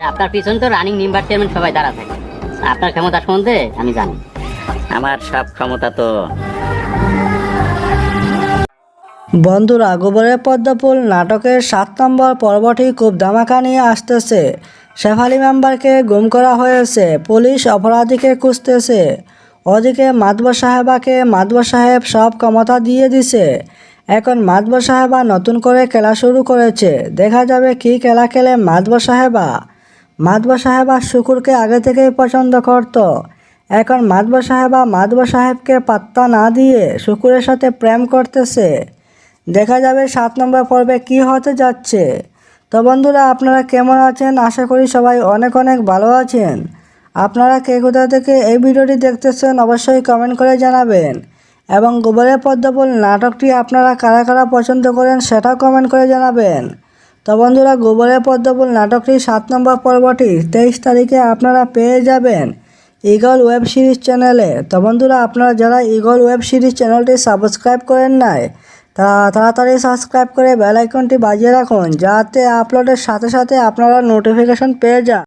আপনার পিছনে তো রানিং মেম্বার চেয়ারম্যান সবাই দাঁড়া থাকে। আপনার ক্ষমতা সম্বন্ধে আমি জানি। আমার সব ক্ষমতা তো বন্ধুরা গোবরের পদ্মফুল নাটকের সাত নম্বর পর্বটি খুব ধামাকা নিয়ে আসতেছে। শেফালি মেম্বারকে গুম করা হয়েছে পুলিশ অপরাধীকে খুঁজতেছে। ওদিকে মাতব সাহেবাকে মাতব সাহেব সব ক্ষমতা দিয়ে দিছে। এখন মাতব সাহেবা নতুন করে খেলা শুরু করেছে। দেখা যাবে কি খেলা খেলে মাতব সাহেবা। মাতব সাহেবা শুকুরকে আগে থেকেই পছন্দ করত। এখন মাতব সাহেবা মাতব সাহেবকে পাত্তা না দিয়ে শুকুরের সাথে প্রেম করতেছে। দেখা যাবে সাত নম্বর পর্বে কি হতে যাচ্ছে। তো বন্ধুরা, আপনারা কেমন আছেন? আশা করি সবাই অনেক অনেক ভালো আছেন। আপনারা কে কোথা থেকে এই ভিডিওটি দেখতেছেন অবশ্যই কমেন্ট করে জানাবেন। এবং গোবরের পদ্মফুল নাটকটি আপনারা কারা কারা পছন্দ করেন সেটাও কমেন্ট করে জানাবেন। তো বন্ধুরা, গোবরের পদ্মপুল নাটকটি সাত নম্বর পর্বটি তেইশ তারিখে আপনারা পেয়ে যাবেন ইগল ওয়েব সিরিজ চ্যানেলে। তো বন্ধুরা, আপনারা যারা ইগল ওয়েব সিরিজ চ্যানেলটি সাবস্ক্রাইব করেন নাই, তা তাড়াতাড়ি সাবস্ক্রাইব করে বেল আইকনটি বাজিয়ে রাখুন, যাতে আপলোডের সাথে সাথে আপনারা নোটিফিকেশন পেয়ে যান।